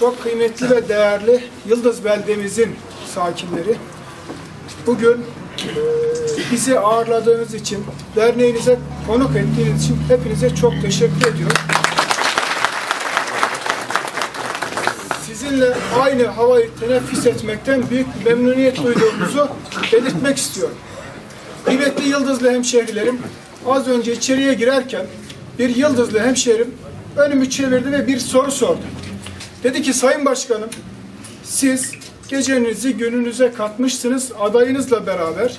Çok kıymetli ve değerli Yıldız beldemizin sakinleri. Bugün e, bizi ağırladığınız için, derneğinize konuk ettiğiniz için hepinize çok teşekkür ediyorum. Sizinle aynı havayı teneffüs etmekten büyük memnuniyet duyduğumuzu belirtmek istiyorum. Kıymetli Yıldızlı hemşehrilerim, az önce içeriye girerken bir Yıldızlı hemşehrim önümü çevirdi ve bir soru sordu. Dedi ki Sayın Başkanım, siz gecenizi gününüze katmışsınız adayınızla beraber,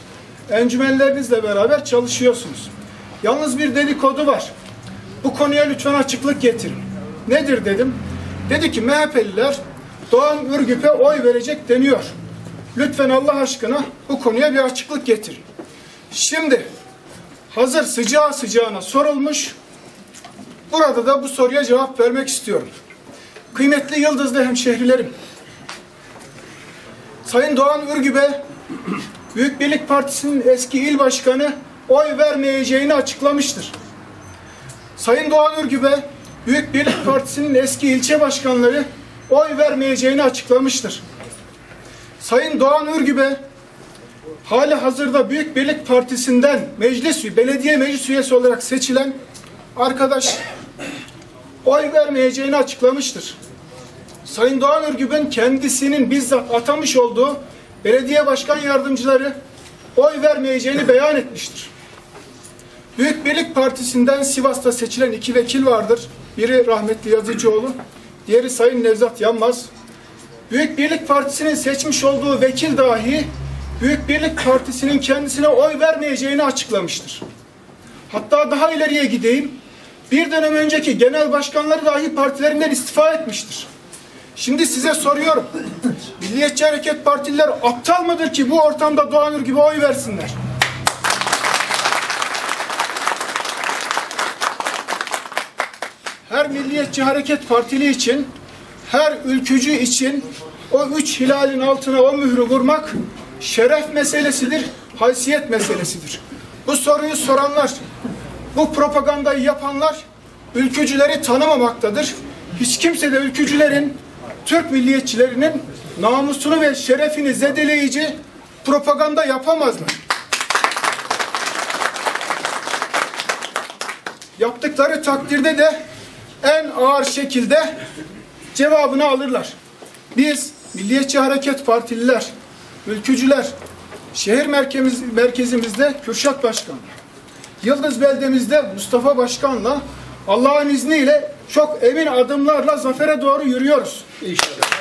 encümenlerinizle beraber çalışıyorsunuz. Yalnız bir dedikodu var. Bu konuya lütfen açıklık getirin. Nedir dedim. Dedi ki MHP'liler Doğan Ürgüp'e oy verecek deniyor. Lütfen Allah aşkına bu konuya bir açıklık getirin. Şimdi hazır sıcağı sıcağına sorulmuş. Burada da bu soruya cevap vermek istiyorum. Kıymetli Yıldızlı hemşehrilerim. Sayın Doğan Ürgüp'e Büyük Birlik Partisi'nin eski il başkanı oy vermeyeceğini açıklamıştır. Sayın Doğan Ürgüp'e Büyük Birlik Partisi'nin eski ilçe başkanları oy vermeyeceğini açıklamıştır. Sayın Doğan Ürgüp'e hali hazırda Büyük Birlik Partisi'nden meclis belediye meclis üyesi olarak seçilen arkadaş oy vermeyeceğini açıklamıştır. Sayın Doğan Ürgüp'ün kendisinin bizzat atamış olduğu belediye başkan yardımcıları oy vermeyeceğini beyan etmiştir. Büyük Birlik Partisi'nden Sivas'ta seçilen iki vekil vardır. Biri rahmetli Yazıcıoğlu, diğeri Sayın Nevzat Yanmaz. Büyük Birlik Partisi'nin seçmiş olduğu vekil dahi Büyük Birlik Partisi'nin kendisine oy vermeyeceğini açıklamıştır. Hatta daha ileriye gideyim. Bir dönem önceki genel başkanları dahi partilerinden istifa etmiştir. Şimdi size soruyorum. Milliyetçi Hareket Partililer aptal mıdır ki bu ortamda Doğanür gibi oy versinler? Her Milliyetçi Hareket Partili için, her ülkücü için o üç hilalin altına o mührü vurmak şeref meselesidir, haysiyet meselesidir. Bu soruyu soranlar, bu propagandayı yapanlar ülkücüleri tanımamaktadır. Hiç kimse de ülkücülerin, Türk milliyetçilerinin namusunu ve şerefini zedeleyici propaganda yapamazlar. Yaptıkları takdirde de en ağır şekilde cevabını alırlar. Biz Milliyetçi Hareket Partililer, ülkücüler, şehir merkez, merkezimizde Kürşat Başkan, Yıldız beldemizde Mustafa Başkan'la Allah'ın izniyle çok emin adımlarla zafere doğru yürüyoruz. İnşallah.